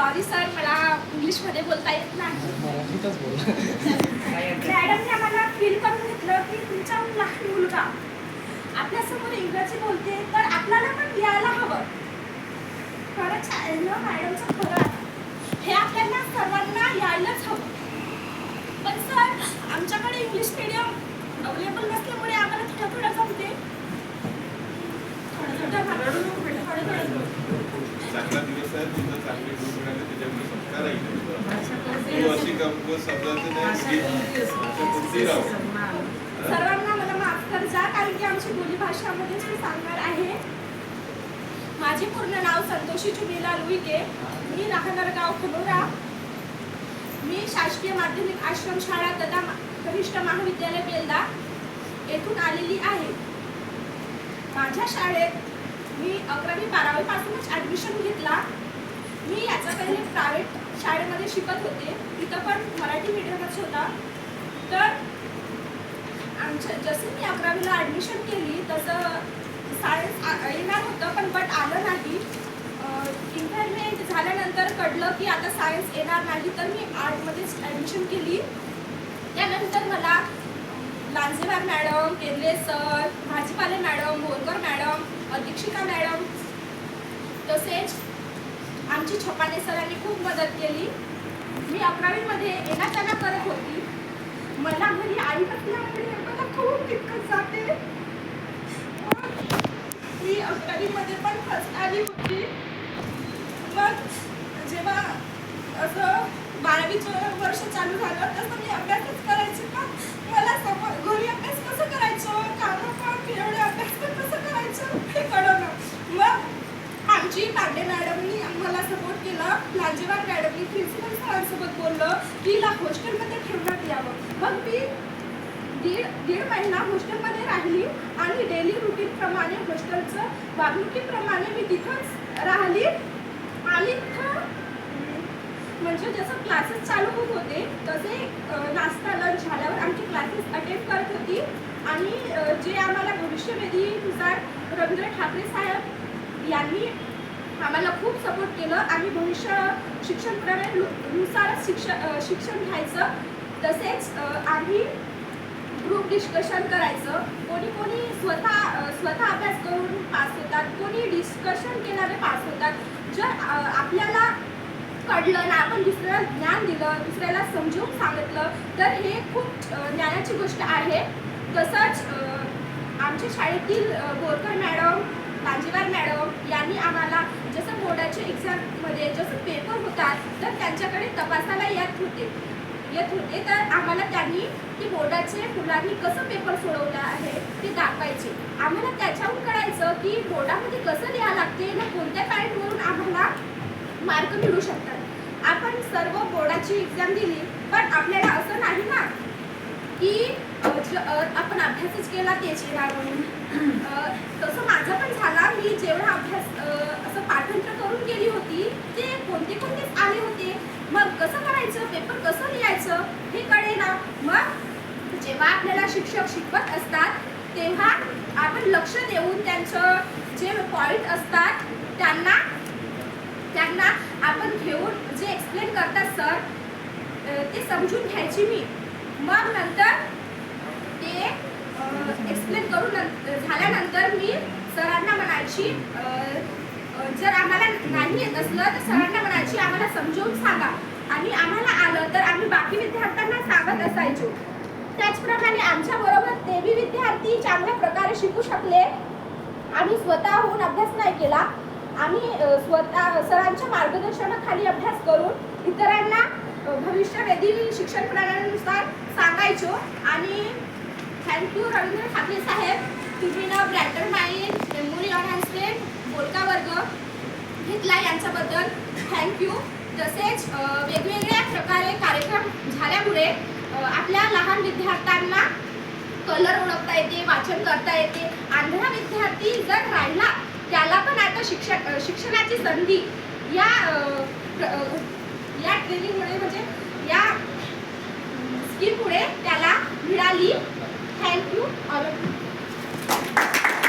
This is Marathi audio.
सॉरी सर मला इंग्लिशमध्ये बोलता येत नाही. मराठीतच बोल. मॅडमने आम्हाला फील करून घेतलं की तुमचा लहान मुलगा आपल्यासमोर इंग्रजी बोलते तर आपल्याला पण यायला हवं. खरंच ना मॅडमचं खरं. हे आपल्याला सर्वांना यायलाच हवं. पण सर आमच्याकडे इंग्लिश मिडियम अवेलेबल नसल्यामुळे शब्दाचं नाही. सर्वांना मला माफ कर जा कारण की आमची बोलीभाषामध्येच मी सांगणार आहे. माझे पूर्ण नाव संतोषी चुनीलाल उईके मी राहणार गाव खनोरा मी शासकीय माध्यमिक आश्रमशाळा तथा मा- कनिष्ठ महाविद्यालय बेलदा येथून आलेली आहे. माझ्या शाळेत मी अकरावी बारावीपासूनच ॲडमिशन घेतला. मी याचा पहिले प्रायव्हेट शाळेमध्ये शिकत होते. तिथं पण होता. तर आमच्या जसं मी अकरावीला ॲडमिशन केली तसं सायन्स येणार होतं पण बट आलं नाही. इंटरमेट झाल्यानंतर कळलं की आता सायन्स येणार नाही तर मी आर्टमध्येच ॲडमिशन केली. त्यानंतर मला Lanjewar madam Kerle sir Bhajipale madam Borkar madam अधीक्षिका madam तसेच आमची छपाने सरांनी खूप मदत केली. मी अकरावीमध्ये येण्या जाण्या करत होती. मला घरी आई नसल्यामुळे मला खूप दिक्कत जाते. मी अकरावीमध्ये पण फर्स्ट आली होती. मग जेव्हा असं बारावीचं वर्ष चालू झालं तसं मी अभ्यास करायचे पण मला समज घरी अभ्यास कसं करायचं कामं पण एवढे अभ्यास पण कसं करायचं हे कळलं मग आमची पांडे मॅडमनी आम्हाला सपोर्ट केला लांजेवार मॅडमनी प्रिन्सिपल सरांसोबत बोललं की हिला हॉस्टेलमध्ये ठेवण्यात यावं. मग मी दीड दीड महिना हॉस्टेलमध्ये राहिली आणि डेली रुटीनप्रमाणे हॉस्टेलचं वागणुकीप्रमाणे मी तिथंच राहिली आणि म्हणजे जसं क्लासेस चालू होत होते तसे नाश्ता लंच झाल्यावर आमची क्लासेस अटेंड करत होती आणि जे आम्हाला भविष्यवेधीनुसार रवींद्र ठाकरे साहेब यांनी आम्हाला खूप सपोर्ट केलं. आणि भविष्य शिक्षण प्रणालीनुसारच शिक्षण शिक्षण घ्यायचं. तसेच आम्ही ग्रुप डिस्कशन करायचं. कोणी कोणी स्वतः स्वतः अभ्यास करून पास होतात. कोणी डिस्कशन केल्याने पास होतात. जर आपल्याला कळलं ना आपण दुसऱ्याला ज्ञान दिलं दुसऱ्याला समजून सांगितलं तर हे खूप ज्ञानाची गोष्ट आहे. तसंच आमच्या शाळेतील बोरकर मॅडम बाजीवार मॅडम यांनी आम्हाला जसं बोर्डाच्या एक्झाममध्ये जसं पेपर होतात तर त्यांच्याकडे तपासायला येत होते. येत होते तर आम्हाला त्यांनी ते बोर्डाचे मुलांनी कसं पेपर सोडवलं आहे ते दाखवायचे. आम्हाला त्याच्याहून कळायचं की बोर्डामध्ये कसं लिहावं लागते ना कोणत्या पॉईंटवरून आम्हाला मार्क मिळू शकतात. आपण सर्व बोर्डाची एक्झाम दिली पण आपल्याला असं नाही ना की आपण अभ्यासच केला तेच म्हणून तसं माझा पण झाला. मी जेवढा अभ्यास असं पाठांतर करून गेली होती ते कोणते कोणतेच आले होते? मग कसं करायचं? पेपर कसं लिहायचं? हे कळेना. मग जेव्हा आपल्याला शिक्षक शिकवत असतात तेव्हा आपण लक्ष देऊन त्यांचं जे पॉईंट असतात त्यांना त्यांना आपण घेऊन जे एक्सप्लेन करतात सर ते समजून घ्यायची मी. मग नंतर ते एक्सप्लेन करून झाल्यानंतर मी सरांना म्हणायची जर आम्हाला नाही येत असलं तर सरांना म्हणायची आम्हाला समजवून सांगा. आणि आम्हाला आलं तर आम्ही बाकी विद्यार्थ्यांना सांगत असायचो. त्याचप्रमाणे आमच्या बरोबर विद्यार्थी चांगल्या प्रकारे शिकू शकले. आम्ही स्वतःहून अभ्यास नाही केला. आम्ही स्वतः सरांच्या मार्गदर्शनाखाली अभ्यास करून इतरांना अ, भविष्यवेधी शिक्षण प्रणालीनुसार सांगायचो. आणि थँक्यू रवींद्र ठाकरे साहेब. तुम्ही ना ब्रॅटर माईन मेमोरी अनहान्समेंट बोलका वर्ग घेतला यांच्याबद्दल. थँक्यू तसेच वेगवेगळ्या प्रकारे कार्यक्रम झाल्यामुळे आपल्या लहान विद्यार्थ्यांना कलर ओळखता येते वाचन करता येते. आंधळा विद्यार्थी जर राहिला त्याला पण आता शिक्षक शिक्षणाची संधी या या